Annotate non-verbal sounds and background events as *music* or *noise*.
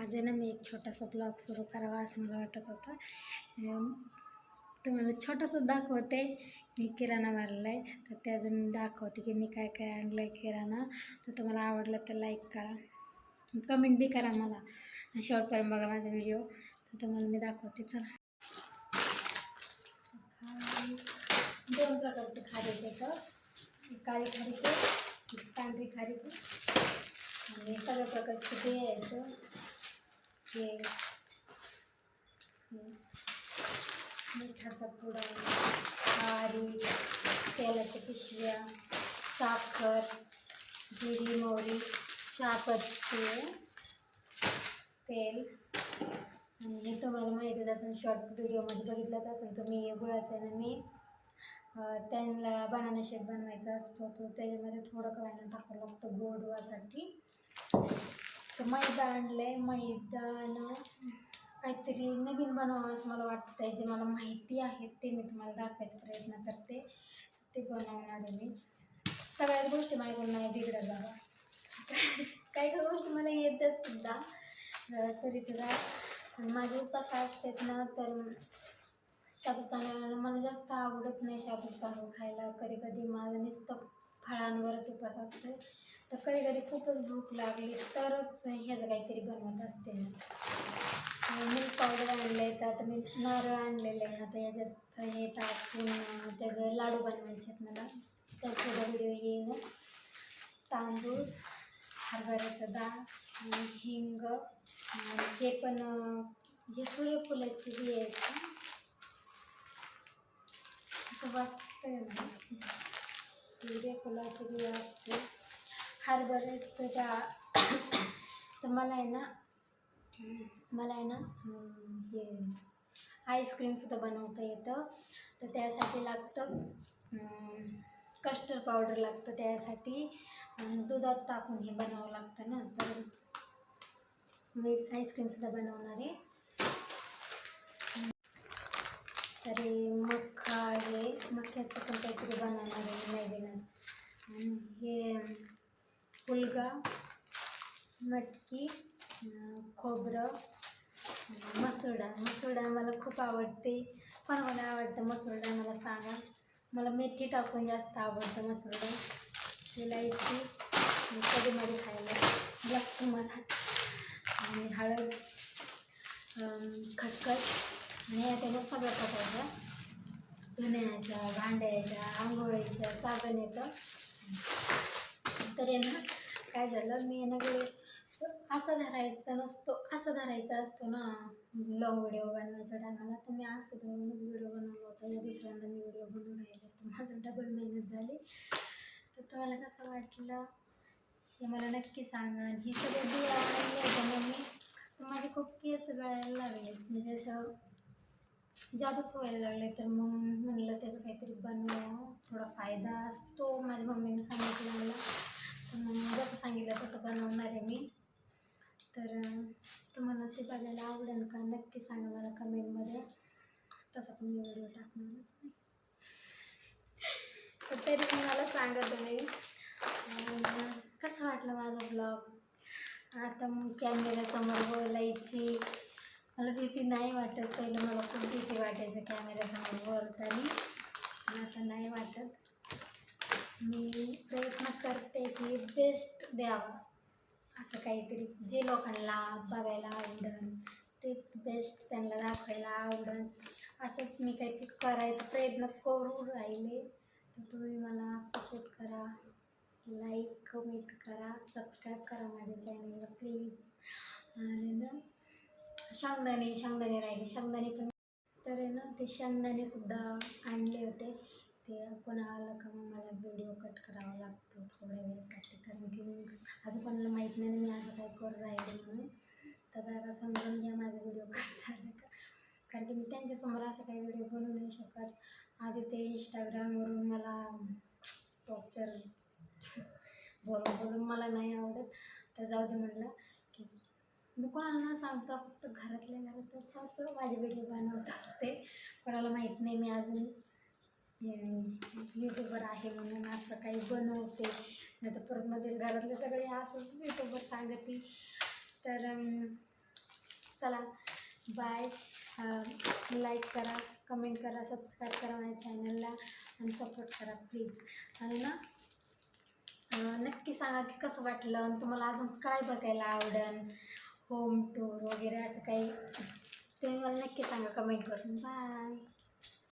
आज आहे ना मी एक छोटासा ब्लॉग सुरू करावा असं मला वाटत होतं. तुम्हाला छोटंसं दाखवते. मी किराणा भरला आहे तर त्याचं मी दाखवते की मी काय काय आणलं आहे किराणा. तर तुम्हाला आवडलं तर लाईक करा. कमेंट बी करा मला. शेवटपर्यंत बघा माझा व्हिडिओ तर तुम्हाला मी दाखवते. चला. दोन प्रकारचे खारीक येतं काळी खारीक एक पांढरी खारीक आणि सगळ्या प्रकारचे ते यायचं मिठाचा पुडा खारी तेलाच्या पिशव्या साखर जिरी मोहरी चहापत्ती तेल. आणि हे तुम्हाला माहितीच असेल शॉर्ट व्हिडिओमध्ये बघितलंच असेल तुम्ही गुळाचा आहे ना मी. त्यांना बनाना शेक बनवायचा असतो तो त्याच्यामध्ये थोडं काय टाकावं लागतं गोडवासाठी तर मैदा आणलं मैदानं काहीतरी नवीन बनवावं असं मला वाटतं आहे. जे मला माहिती आहे ते मी तुम्हाला दाखवायचा प्रयत्न करते. ते बनवणार आहे मी. सगळ्याच गोष्टी माझ्याकडून नाही बिघडत बाबा काही काही गोष्टी मला येतात सुद्धा. तरी सुद्धा. माझे उपास असतात ना तर शाबुस्ताना मला जास्त आवडत नाही शाबुस्ताना खायला. कधी कधी माझं नुसतं फळांवरच उपास असतो तर कधी कधी खूपच भूक लागली तरच ह्याचं काहीतरी बनवत असते. मिल्क पावडर आणलं आहे तर आता मी नारळ आणलेलं आहे आता याच्यात हे टाकून त्याचं लाडू बनवायचे आहेत मला. त्याचा व्हिडिओ येईल. तांदूळ हरभऱ्याचं डाळ हिंग. हे पण हे सूर्यफुलाची बी आहेत असं वाटतं ना. सूर्यफुलाची बी असते हरभऱ्याचं डाळ *coughs* तर मला आहे ना मला आहे ना हे आईस्क्रीमसुद्धा बनवता येतं. तर त्यासाठी लागतं कस्टर्ड पावडर लागतं त्यासाठी. दुधात टाकून हे बनवावं लागतं ना. तर मी आईस्क्रीमसुद्धा बनवणार आहे. तरी हे मक्का आहे मक्याचं पण काहीतरी बनवणार आहे नवीनच आणि हे फुलगा मटकी खोबरं आणि मसूर डाळ मसूर डाळ मला खूप आवडते. पण मला आवडतं मसूर डाळ मला सांगा. मला मेथी टाकून जास्त आवडतं मसूर डाळ इलायची कधीमध्ये खायला लागतं मला आणि हळद अं, खसखस आणि या त्याच्या सगळ्या प्रकारच्या धुण्याच्या भांड्याच्या आंघोळीच्या साबण येतं. तर आहे काय झालं? मी आहे ना असा धरायचा नसतो असा धरायचा असतो ना. लॉंग व्हिडिओ बनवायच्या टायमाला तर मी असं धरूनच व्हिडिओ बनवला होता. या दुसऱ्यांदा मी व्हिडिओ बनवून राहिले तर माझं डबल मेहनत झाली. तर तुम्हाला कसं वाटलं हे मला नक्की सांगा. आणि ही सगळे बिया आणले मी तर माझे खूप केस गळायला लागले. म्हणजे असं जादूच व्हायला लागले. तर मग म्हणलं त्याचं काहीतरी बनवा थोडा फायदा असतो. माझ्या मम्मीने सांगितलं मला. तर मग जसं सांगितलं तसं बनवणार आहे मी. तर तुम्हाला ते बघायला आवडेल का? नक्की सांगा मला कमेंटमध्ये. तसा पण मी व्हिडिओ टाकणारच नाही. तर तरी तुम्हाला सांगत सांगा तुम्ही कसं वाटलं माझा ब्लॉग आता मग कॅमेऱ्यासमोर बोलायची. मला भीती नाही वाटत. पहिलं मला खूप भीती वाटायचं कॅमेऱ्यासमोर बोलताना. पण आता नाही वाटत. मी प्रयत्न करते की बेस्ट द्यावं. असं काहीतरी जे लोकांना बघायला आवडेल तेच बेस्ट त्यांना दाखवायला आवडेल असंच मी काहीतरी करायचा प्रयत्न करू राहिले. तर तुम्ही मला सपोर्ट करा. लाईक कमेंट करा. सबस्क्राईब करा माझ्या चॅनलला प्लीज आणि ना शेंगदाणे शेंगदाणे राहिले. शेंगदाणे पण तर आहे ना ते शेंगदाणेसुद्धा आणले होते. ते कोणा आलं का मग मला व्हिडिओ कट करावा लागतो थोड्या वेळासाठी. कारण की मी असं कोणाला माहीत नाही मी असं काय करू राहिले म्हणून. तर जरा समजून घ्या माझा व्हिडिओ कट झाला का कारण की मी त्यांच्यासमोर असं काही व्हिडिओ बनवू नाही शकत. आधी ते इंस्टाग्रामवरून मला टॉर्चर बोलून बोलून मला नाही आवडत. तर जाऊ दे म्हटलं की मी कोणाला न सांगता फक्त घरातल्या घरातच असं माझे व्हिडिओ बनवत असते. कोणाला माहीत नाही मी अजून यूट्यूबर आहे म्हणून असं काही बनवते. नाही तर परत मध्ये घरातले सगळे असं यूट्यूबवर सांगते तर चला बाय लाईक करा कमेंट करा सबस्क्राईब करा माझ्या चॅनलला आणि सपोर्ट करा प्लीज आणि ना नक्की सांगा की कसं वाटलं आणि तुम्हाला अजून काय बघायला आवडेल होम टूर वगैरे असं काही ते मला नक्की सांगा कमेंट करून. बाय